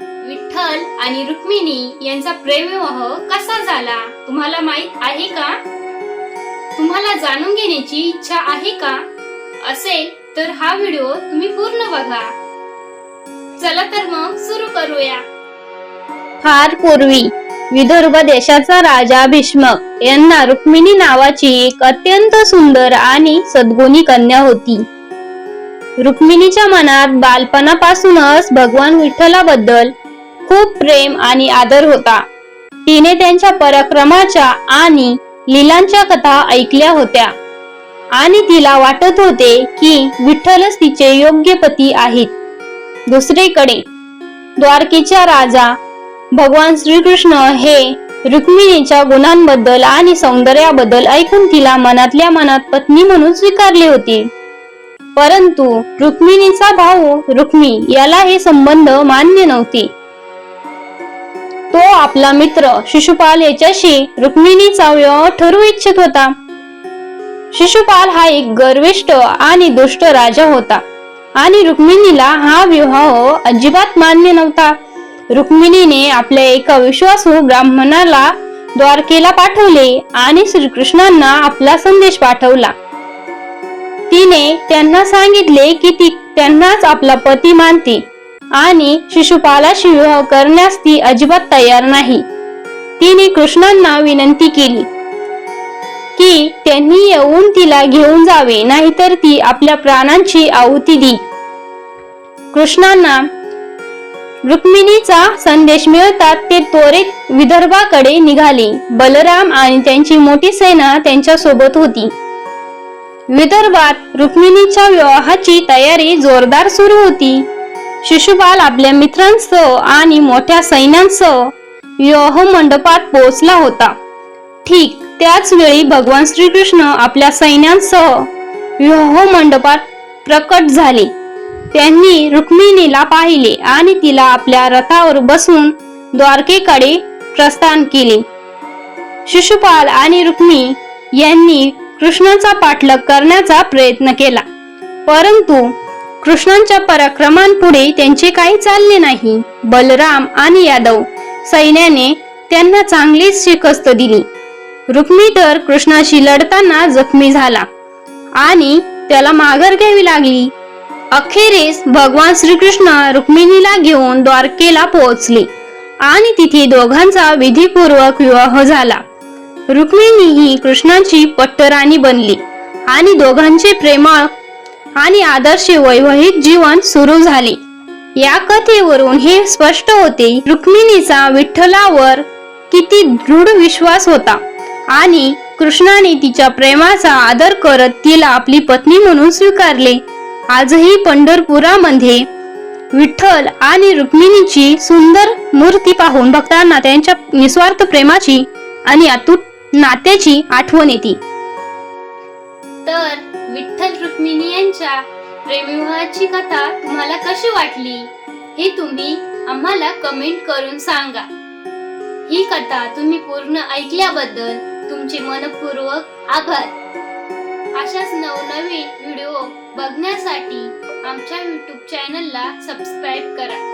विठ्ठल आणि रुक्मिणी यांचा प्रेमविवाह कसा झाला? तुम्हाला माहीत आहे का? तुम्हाला जाणून घेण्याची इच्छा आहे का? असेल तर हा व्हिडिओ तुम्ही पूर्ण बघा. चला तर मग सुरू करूया. फार पूर्वी विदर्भ देशाचा राजा भीष्म यांना रुक्मिणी नावाची एक अत्यंत सुंदर आणि सद्गुणी कन्या होती. रुक्मिणीच्या मनात बालपणापासूनच भगवान विठ्ठलाबद्दल खूप प्रेम आणि आदर होता. तिने त्यांच्या पराक्रमाच्या आणि लीलांच्या कथा ऐकल्या होत्या. आणि तिला वाटत होते की विठ्ठलच तिचे योग्य पती आहेत. दुसरीकडे द्वारकेच्या राजा भगवान श्रीकृष्ण हे रुक्मिणीच्या गुणांबद्दल आणि सौंदर्याबद्दल ऐकून तिला मनातल्या मनात पत्नी म्हणून स्वीकारले होते. परंतु रुक्मिणीचा भाऊ रुक्मी याला हे संबंध मान्य नव्हते. तो आपला मित्र शिशुपाल याच्याशी रुक्मिणीचा विवाह ठरवू इच्छित होता. शिशुपाल हा एक गर्विष्ट आणि दुष्ट राजा होता आणि रुक्मिणीला हा विवाह अजिबात मान्य नव्हता. रुक्मिणीने आपल्या एका विश्वासू ब्राह्मणाला द्वारकेला पाठवले आणि श्रीकृष्णांना आपला संदेश पाठवला. तिने त्यांना सांगितले की ती त्यांनाच आपला पती मानते आणि शिशुपालाशी विवाह करण्यास ती अजिबात तयार नाही. तिने कृष्णांना विनंती केली की त्यांनी येऊन तिला घेऊन जावे नाहीतर ती आपल्या प्राणांची आहुती दी कृष्णांना रुक्मिणीचा संदेश मिळतात ते त्वरित विदर्भाकडे निघाले. बलराम आणि त्यांची मोठी सेना त्यांच्यासोबत होती. विदर्भात रुक्मिणीच्या विवाहाची तयारी जोरदार सुरू होती. शिशुपाल आपल्या मित्रांसह आणि मोठ्या सैन्यांसह विवाह मंडपात पोहोचला होता. ठीक त्याच वेळी भगवान श्रीकृष्ण आपल्या सैन्यांसह विवाह मंडपात प्रकट झाले. त्यांनी रुक्मिणीला पाहिले आणि तिला आपल्या रथावर बसून द्वारकेकडे प्रस्थान केले. शिशुपाल आणि रुक्मी यांनी कृष्णाचा पाठलाग करण्याचा प्रयत्न केला. परंतु कृष्णांच्या पराक्रमांपुढे त्यांचे काही चालले नाही. बलराम आणि यादव सैन्याने त्यांना चांगलीच शिकस्त दिली. रुक्मी तर कृष्णाशी लढताना जखमी झाला आणि त्याला माघार घ्यावी लागली. अखेरीस भगवान श्रीकृष्ण रुक्मिणीला घेऊन द्वारकेला पोहोचले आणि तिथे दोघांचा विधीपूर्वक विवाह झाला. रुक्मिणी ही कृष्णाची पट्टराणी बनली. आणि दोघांचे प्रेमळ आणि आदर्श वैवाहिक जीवन सुरू झाले. या कथेवरून हे स्पष्ट होते रुक्मिणीचा विठ्ठलावर किती दृढ विश्वास होता. आणि कृष्णाने तिच्या प्रेमाचा आदर करत तिला आपली पत्नी म्हणून स्वीकारले. आजही पंढरपुरामध्ये विठ्ठल आणि रुक्मिणीची सुंदर मूर्ती पाहून भक्तांना त्यांच्या निस्वार्थ प्रेमाची आणि अतूट नात्याची आठवण येते. तर विठ्ठल रुक्मिणी यांच्या प्रेमविवाहाची कथा तुम्हाला कशी वाटली? हे तुम्ही आम्हाला कमेंट करून सांगा. ही कथा तुम्ही पूर्ण ऐकल्याबद्दल तुमचे मनपूर्वक आभार. अशाच नवनवीन व्हिडिओ बघण्यासाठी आमच्या यूट्यूब चॅनलला सबस्क्राईब करा.